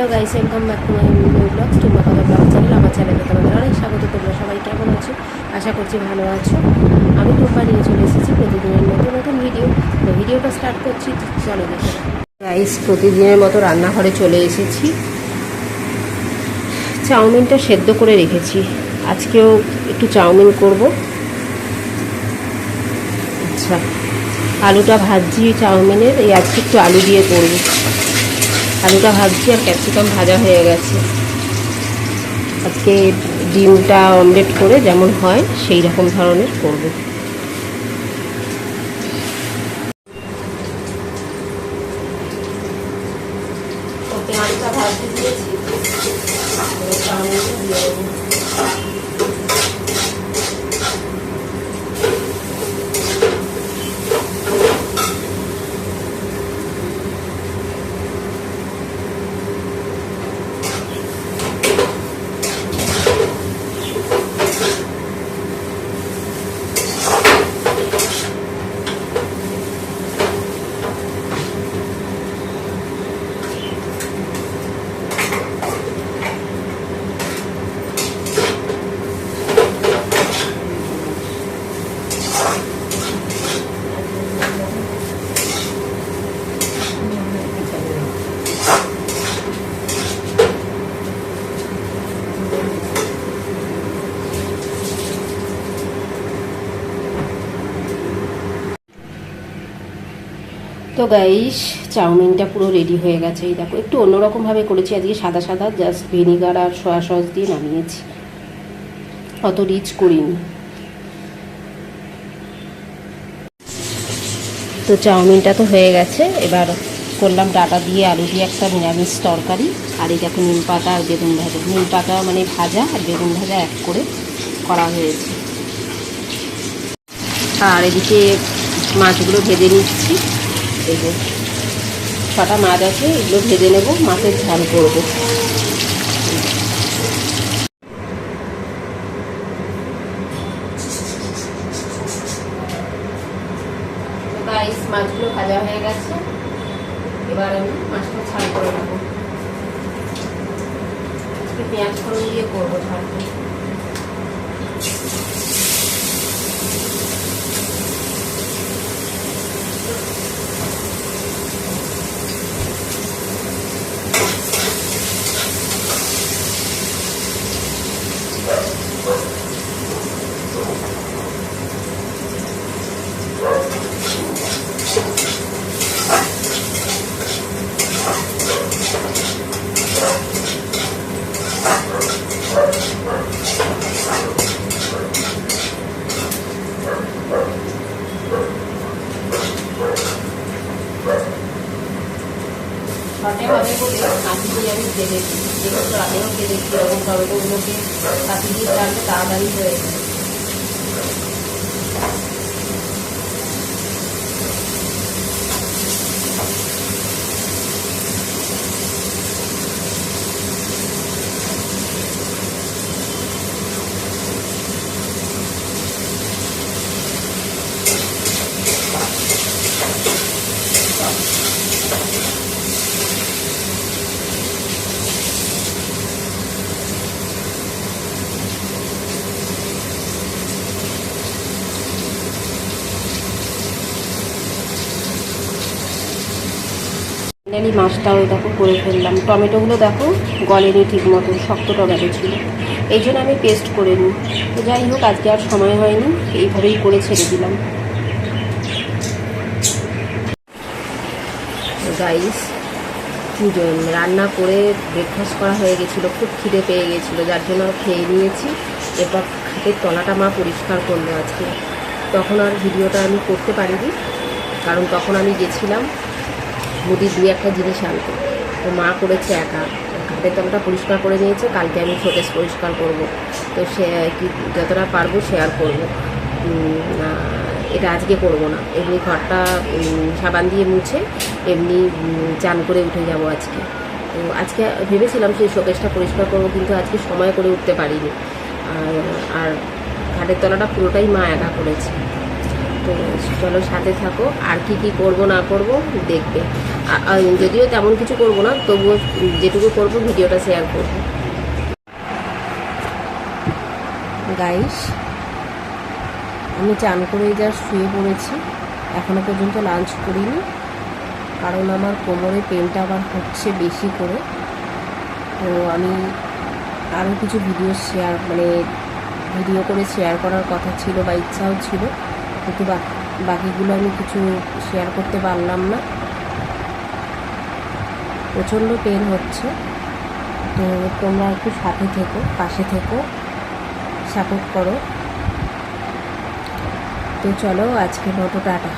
Hello guys welcome back to my new blogs টুম্বা কথা blog channel আমার চ্যানেলে তোমাদের অনেক স্বাগত। তোমরা সবাই কেমন আছো? আশা করছি ভালো আছো। আমি টুম্পা নিয়ে চলে এসেছি প্রতিদিনের নতুন নতুন ভিডিও তো ভিডিওটা স্টার্ট করছি। চলো দেখে গাইস প্রতিদিনের মতো রান্নাঘরে চলে এসেছি। চাউমিনটা সেদ্ধ করে রেখেছি। আজকেও একটু চাউমিন করব। আচ্ছা আলুটা ভাজি চাউমিনের। এই আজকে একটু আলু দিয়ে করব। আলুটা ভাজছি আর ক্যাপসিকাম ভাজা হয়ে গেছে। আজকে ডিমটা অমলেট করে যেমন হয় সেই রকম ধরনের করব। আলুটা ভাজতে দিয়েছি। তো গাইস চাউমিনটা পুরো রেডি হয়ে গেছে। এই দেখো, একটু অন্যরকমভাবে করেছি। আজকে সাদা সাদা জাস্ট ভিনিগার আর সয়া সস দিয়ে নামিয়েছি। অত রিচ করিনি। তো চাউমিনটা তো হয়ে গেছে। এবার করলাম ডাটা দিয়ে আলু দিয়ে একটা নিরামিষ তরকারি। আর এই দেখো, নিম পাতা আর বেগুন ভাজা। নিম পাতা মানে ভাজা আর বেগুন ভাজা এক করে করা হয়েছে। আর এদিকে মাছগুলো ভেজে নিচ্ছি। যে ছটা মাছ আছে, এগুলো ভেজে নেব, মাছের ঝাল করব। মাছগুলো ভাজা হয়ে গেছে। এবার আমি মাছটা ঝাল করে নেব। পেঁয়াজ ফোড়ন দিয়ে করব ঝালটা। হবে বলে কাঁচি আমি ভেজেছি যেহেতু আগেও দিয়ে চালতে তাড়াতাড়ি হয়ে যায় ফাইনালি মাছটাও দেখো, করে ফেললাম। টমেটোগুলো দেখো, গলেনি ঠিক মতো শক্ত টমেটো ছিল। এই জন্য আমি পেস্ট করে নিই। তো যাই হোক, আজকে আর সময় হয়নি, এইভাবেই করে ছেড়ে দিলাম। গাইস রান্না করে ব্রেকফাস্ট করা হয়ে গেছিল, খুব খিদে পেয়ে গেছিল, যার জন্য খেয়ে নিয়েছি। এরপর খাটের তলাটা মা পরিষ্কার করল আজকে। তখন আর ভিডিওটা আমি করতে পারিনি, কারণ তখন আমি গেছিলাম মুদির দুই একটা জিনিস আনতো। তো মা করেছে একা। ঘাটের তলটা পরিষ্কার করে নিয়েছে, কালকে আমি শোকেস পরিষ্কার করব। তো সে কি, যতটা পারব শেয়ার করব। এটা আজকে করব না। এমনি ঘরটা সাবান দিয়ে মুছে, এমনি চান করে উঠে যাব আজকে। তো আজকে ভেবেছিলাম সেই শোকেসটা পরিষ্কার করব, কিন্তু আজকে সময় করে উঠতে পারিনি। আর ঘাটের তলাটা পুরোটাই মা একা করেছে। তো চলো সাথে থাকো, আর কি কি করব না করব দেখবে। যদিও তেমন কিছু করব না, তবুও যেটুকু করব, ভিডিওটা শেয়ার করব। গাইস আমি চান করে যা শুয়ে পড়েছি, এখনও পর্যন্ত লাঞ্চ করিনি, কারণ আমার কোমরে পেনটা আবার হচ্ছে বেশি করে। তো আমি আরও কিছু ভিডিও শেয়ার মানে ভিডিও করে শেয়ার করার কথা ছিল বা ইচ্ছাও ছিল, কিন্তু বাকিগুলো আমি কিছু শেয়ার করতে পারলাম না। প্রচণ্ড পেন হচ্ছে। তো তোমরা একটু সাথে থেকো, পাশে থেকো সাপোর্ট করো। তো চলো আজকে মতো টাটা।